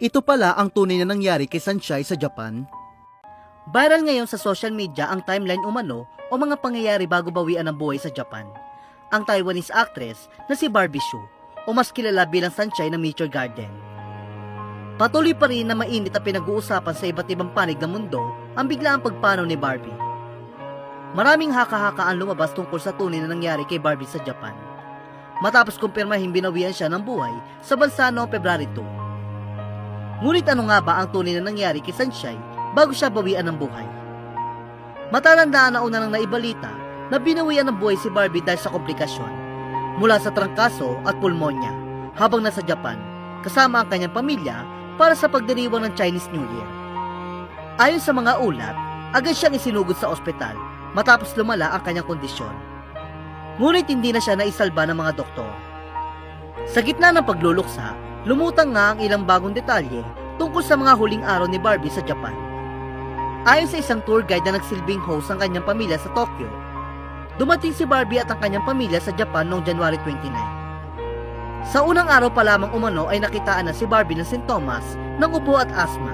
Ito pala ang tunay na nangyari kay Sunshine sa Japan. Viral ngayon sa social media ang timeline umano o mga pangyayari bago bawian ng buhay sa Japan. Ang Taiwanese actress na si Barbie Hsu o mas kilala bilang Sunshine ng Nature Garden. Patuloy pa rin na mainit ang pinag-uusapan sa iba't ibang panig ng mundo ang biglaang pagpanaw ni Barbie. Maraming haka-haka ang lumabas tungkol sa tunay na nangyari kay Barbie sa Japan. Matapos kumpirmahin binawian siya ng buhay sa bansa noong February 2. Ngunit ano nga ba ang tunay na nangyari kay Sunshine bago siya bawian ng buhay? Matatandaan na una nang naibalita na binawian ng buhay si Barbie dahil sa komplikasyon mula sa trangkaso at pulmonya habang nasa Japan kasama ang kanyang pamilya para sa pagdiriwang ng Chinese New Year. Ayon sa mga ulat, agad siyang isinugod sa ospital matapos lumala ang kanyang kondisyon. Ngunit hindi na siya naisalba ng mga doktor. Sa gitna ng pagluluksa, lumutang nga ang ilang bagong detalye tungkol sa mga huling araw ni Barbie sa Japan. Ayon sa isang tour guide na nagsilbing host ng kanyang pamilya sa Tokyo, dumating si Barbie at ang kanyang pamilya sa Japan noong January 29. Sa unang araw pa lamang umano ay nakitaan na si Barbie ng sintomas ng ubo at asma.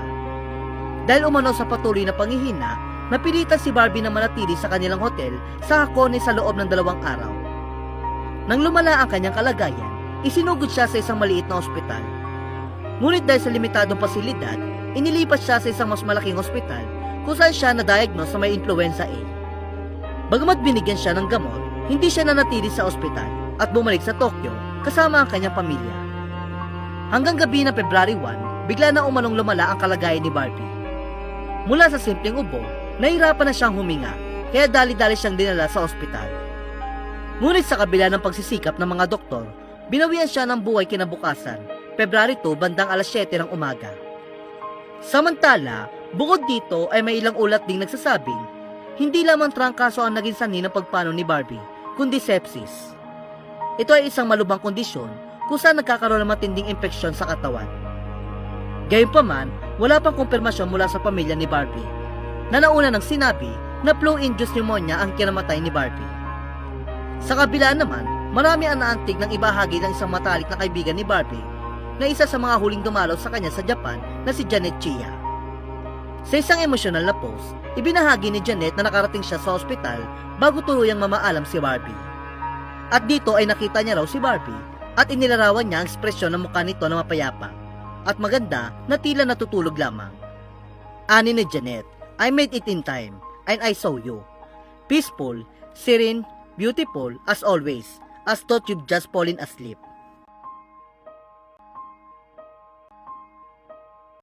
Dahil umano sa patuloy na pangihina, napilitan si Barbie na manatili sa kanilang hotel sa Hakone sa loob ng dalawang araw. Nang lumala ang kanyang kalagayan, isinugod siya sa isang maliit na ospital. Ngunit dahil sa limitadong pasilidad, inilipat siya sa isang mas malaking ospital kung saan siya na-diagnose sa may influenza A. Bagamat binigyan siya ng gamot, hindi siya nanatili sa ospital at bumalik sa Tokyo kasama ang kanyang pamilya. Hanggang gabi ng February 1, bigla na umanong lumala ang kalagayan ni Barbie. Mula sa simpleng ubo, nahirapan na siyang huminga, kaya dali-dali siyang dinala sa ospital. Ngunit sa kabila ng pagsisikap ng mga doktor, binawian siya ng buhay kinabukasan, February 2 bandang alas 7 ng umaga. Samantala, bukod dito ay may ilang ulat ding nagsasabing hindi lamang trangkaso ang naging sanhi ng pagpano ni Barbie, kundi sepsis. Ito ay isang malubhang kondisyon kung saan nagkakaroon ng matinding impeksyon sa katawan. Gayunpaman, wala pang kumpirmasyon mula sa pamilya ni Barbie na nauna nang sinabi na flu-induced pneumonia ang kinamatay ni Barbie. Sa kabila naman, marami ang naantig ng ibahagi ng isang matalik na kaibigan ni Barbie na isa sa mga huling dumalaw sa kanya sa Japan na si Janet Chia. Sa isang emosyonal na post, ibinahagi ni Janet na nakarating siya sa ospital bago tuluyang mamaalam si Barbie. At dito ay nakita niya raw si Barbie at inilarawan niya ang ekspresyon ng mukha nito na mapayapa at maganda na tila natutulog lamang. Ani ni Janet, I made it in time and I saw you. Peaceful, serene, beautiful as always, as thought you've just fallen asleep.